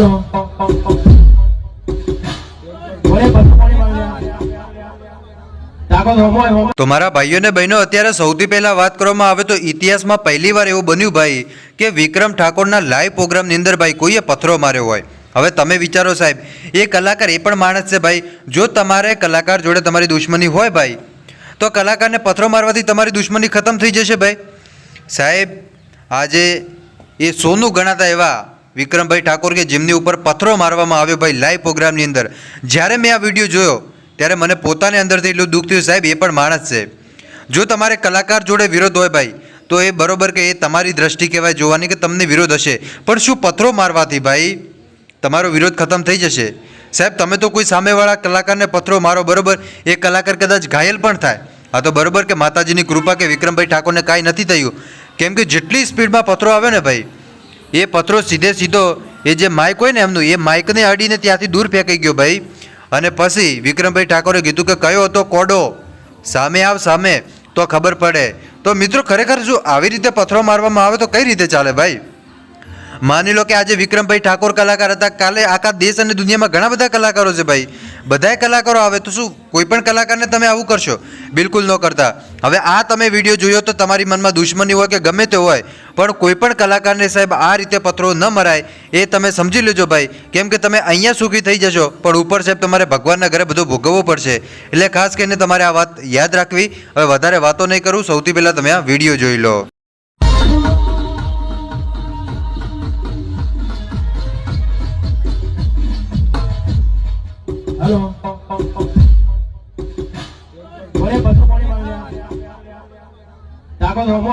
તો મારા ભાઈઓ ને બહેનો, અત્યારે સૌથી પહેલા વાત કરવામાં આવે તો ઇતિહાસમાં પહેલી વાર એવું બન્યું ભાઈ કે વિક્રમ ઠાકોરના લાઈવ પ્રોગ્રામની અંદર ભાઈ કોઈએ પથરો માર્યો હોય. હવે તમે વિચારો સાહેબ, એ કલાકાર એ પણ માણસ છે ભાઈ. જો તમારે કલાકાર જોડે તમારી દુશ્મની હોય ભાઈ, તો કલાકારને પથરો મારવાથી તમારી દુશ્મની ખતમ થઈ જશે ભાઈ. સાહેબ, આજે એ સોનું ગણાતા એવા વિક્રમભાઈ ઠાકોર કે જેમની ઉપર પથ્થરો મારવામાં આવ્યો ભાઈ લાઈવ પ્રોગ્રામની અંદર. જ્યારે મેં આ વીડિયો જોયો, ત્યારે મને પોતાને અંદરથી એટલું દુઃખ થયું, સાહેબ, એ પણ માણસ છે. જો તમારે કલાકાર જોડે વિરોધ હોય ભાઈ, તો એ બરોબર કે એ તમારી દ્રષ્ટિ કહેવાય જોવાની કે તમને વિરોધ હશે. પણ શું પથ્થરો મારવાથી ભાઈ, તમારો વિરોધ ખતમ થઈ જશે? સાહેબ, તમે તો કોઈ સામેવાળા કલાકારને પથ્થરો મારો, બરોબર? એ કલાકાર કદાચ ઘાયલ પણ થાય. આ તો બરોબર કે માતાજીની કૃપા કે વિક્રમભાઈ ઠાકોરને કાંઈ નથી થયું. કેમ કે જેટલી સ્પીડમાં પથ્થરો આવે ને ભાઈ એ પથરો સીધે સીધો એ જે માઇક હોય ને એમનું, એ માઇકને અડીને ત્યાંથી દૂર ફેંકાઈ ગયો ભાઈ. અને પછી વિક્રમભાઈ ઠાકોરે કીધું કે કયો હતો કોડો? સામે આવ, સામે. તો ખબર પડે. તો મિત્રો, ખરેખર જો આવી રીતે પથરો મારવામાં આવે તો કઈ રીતે ચાલે ભાઈ? માની લો કે આજે વિક્રમભાઈ ઠાકોર કલાકાર હતા. કાલે આખા દેશ અને દુનિયામાં ઘણા બધા કલાકારો છે ભાઈ. બધાય કલાકારો આવે તો શું? કોઈ પણ કલાકારને તમે આવું કરશો. બિલકુલ ન કરતા. હવે આ તમે વીડિયો જોયો તો તમારી મનમાં દુશ્મની હોય કે ગમે તે હોય, પણ કોઈ પણ કલાકારને સાહેબ આ રીતે પત્રો ન મરાય, એ તમે સમજી લેજો ભાઈ. કેમ કે તમે અહીંયા સુખી થઈ જશો, પણ ઉપર સાહેબ તમારે ભગવાનના ઘરે બધું ભોગવવું પડશે. એટલે ખાસ કરીને તમારે આ વાત યાદ રાખવી. હવે વધારે વાતો નહીં કરું. સૌથી પહેલાં તમે આ વીડિયો જોઈ લો. હેલો કોને પથ્થર કોને માર્યા ડાકો હોમો